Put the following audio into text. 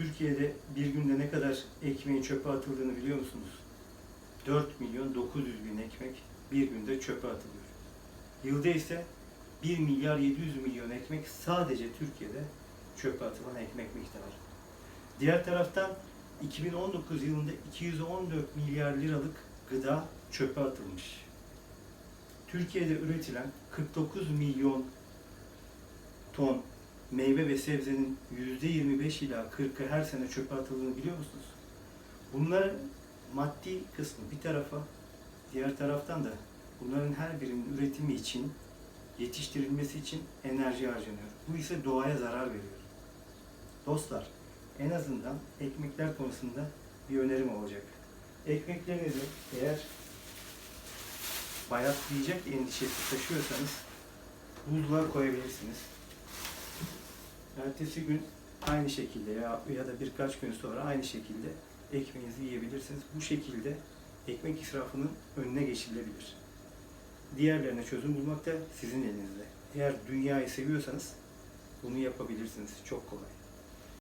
Türkiye'de bir günde ne kadar ekmeğin çöpe atıldığını biliyor musunuz? 4 milyon 900 bin ekmek bir günde çöpe atılıyor. Yılda ise 1 milyar 700 milyon ekmek sadece Türkiye'de çöpe atılan ekmek miktarı. Diğer taraftan 2019 yılında 214 milyar liralık gıda çöpe atılmış. Türkiye'de üretilen 49 milyon ton meyve ve sebzenin %25 ila 40'ı her sene çöpe atıldığını biliyor musunuz? Bunların maddi kısmı bir tarafa, diğer taraftan da bunların her birinin üretimi için, yetiştirilmesi için enerji harcanıyor. Bu ise doğaya zarar veriyor. Dostlar, en azından ekmekler konusunda bir önerim olacak. Ekmeklerinizi eğer bayatlayacak endişesi taşıyorsanız buzluğa koyabilirsiniz. Ertesi gün aynı şekilde ya, ya da birkaç gün sonra aynı şekilde ekmeğinizi yiyebilirsiniz. Bu şekilde ekmek israfının önüne geçilebilir. Diğerlerine çözüm bulmak da sizin elinizde. Eğer dünyayı seviyorsanız bunu yapabilirsiniz. Çok kolay.